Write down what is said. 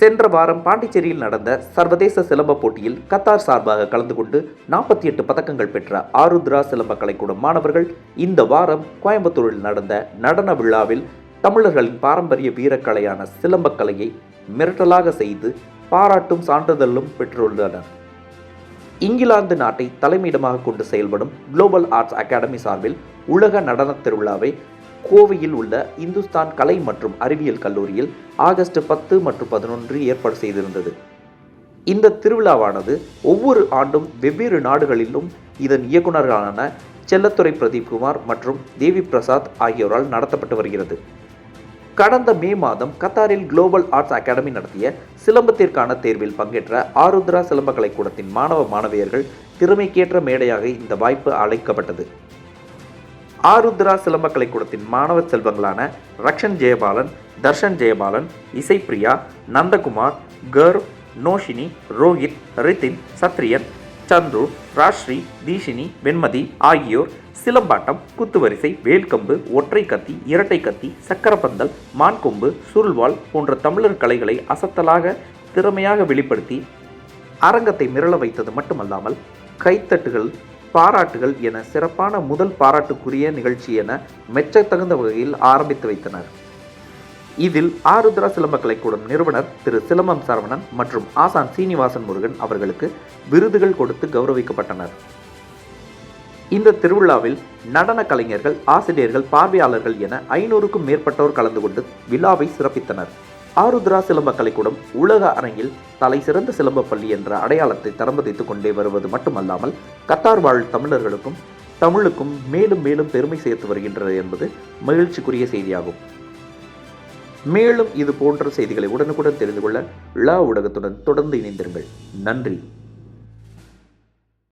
சென்ற வாரம் பாண்டிச்சேரியில் நடந்த சர்வதேச சிலம்ப போட்டியில் கத்தார் சார்பாக கலந்து கொண்டு நாற்பத்தி எட்டு பதக்கங்கள் பெற்ற ஆருத்ரா சிலம்ப கலைக்கூடம் மாணவர்கள் இந்த வாரம் கோயம்புத்தூரில் நடந்த நடன விழாவில் தமிழர்களின் பாரம்பரிய வீரக்கலையான சிலம்பக்கலையை மிரட்டலாக செய்து பாராட்டும் சான்றிதழும் பெற்றுள்ளனர். இங்கிலாந்து நாட்டை தலைமையிடமாக கொண்டு செயல்படும் குளோபல் ஆர்ட்ஸ் அகாடமி சார்பில் உலக நடனத் திருவிழாவை கோவையில் உள்ள இந்துஸ்தான் கலை மற்றும் அறிவியல் கல்லூரியில் ஆகஸ்ட் பத்து மற்றும் பதினொன்று ஏற்பாடு செய்திருந்தது. இந்த திருவிழாவானது ஒவ்வொரு ஆண்டும் வெவ்வேறு நாடுகளிலும் இதன் இயக்குநர்களான செல்லத்துறை பிரதீப் குமார் மற்றும் தேவி பிரசாத் ஆகியோரால் நடத்தப்பட்டு வருகிறது. கடந்த மே மாதம் கத்தாரில் குளோபல் ஆர்ட்ஸ் அகாடமி நடத்திய சிலம்பத்திற்கான தேர்வில் பங்கேற்ற ஆருத்ரா சிலம்ப கலைக்கூடத்தின் மாணவ மாணவியர்கள் திறமைக்கேற்ற மேடையாக இந்த வாய்ப்பு அழைக்கப்பட்டது ஆருத்ரா சிலம்ப கலைக்கூடத்தின் மாணவ செல்வங்களான ரக்ஷன் ஜெயபாலன் தர்ஷன் ஜெயபாலன் இசைப்பிரியா நந்தகுமார் கர்வ் நோஷினி ரோஹித் ரித்தின் சத்ரியன் சந்துரு ராஸ்ரீ தீஷினி வெண்மதி ஆகியோர் சிலம்பாட்டம் குத்துவரிசை வேல்கம்பு ஒற்றை கத்தி இரட்டை கத்தி சக்கரப்பந்தல் மான்கொம்பு சுருள்வாள் போன்ற தமிழர் கலைகளை அசத்தலாக திறமையாக வெளிப்படுத்தி அரங்கத்தை மிரள வைத்தது மட்டுமல்லாமல் கைத்தட்டுகள் பாராட்டுகள் என சிறப்பான முதல் பாராட்டுக்குரிய நிகழ்ச்சி என மெச்சத்தகுந்த வகையில் ஆரம்பித்து வைத்தனர். இதில் ஆருத்ரா சிலம்ப கலைக்கூடம் நிறுவனர் திரு. சிலம்பம் சரவணன் மற்றும் ஆசான் சீனிவாசன் முருகன் அவர்களுக்கு விருதுகள் கொடுத்து கௌரவிக்கப்பட்டனர். இந்த திருவிழாவில் நடன கலைஞர்கள் ஆசிரியர்கள் பார்வையாளர்கள் என ஐநூறுக்கும் மேற்பட்டோர் கலந்து கொண்டு விழாவை சிறப்பித்தனர். ஆருத்ரா சிலம்ப கலைக்கூடம் உலக அரங்கில் தலை சிறந்த சிலம்ப பள்ளி என்ற அடையாளத்தை தரம்பதித்துக் கொண்டே வருவது மட்டுமல்லாமல் கத்தார் வாழ் தமிழர்களுக்கும் தமிழுக்கும் மேலும் மேலும் பெருமை சேர்த்து வருகின்றது என்பது மகிழ்ச்சிக்குரிய செய்தியாகும். மேலும் இது போன்ற செய்திகளை உடனுக்குடன் தெரிந்து கொள்ள லா ஊடகத்துடன் தொடர்ந்து இணைந்திருங்கள். நன்றி.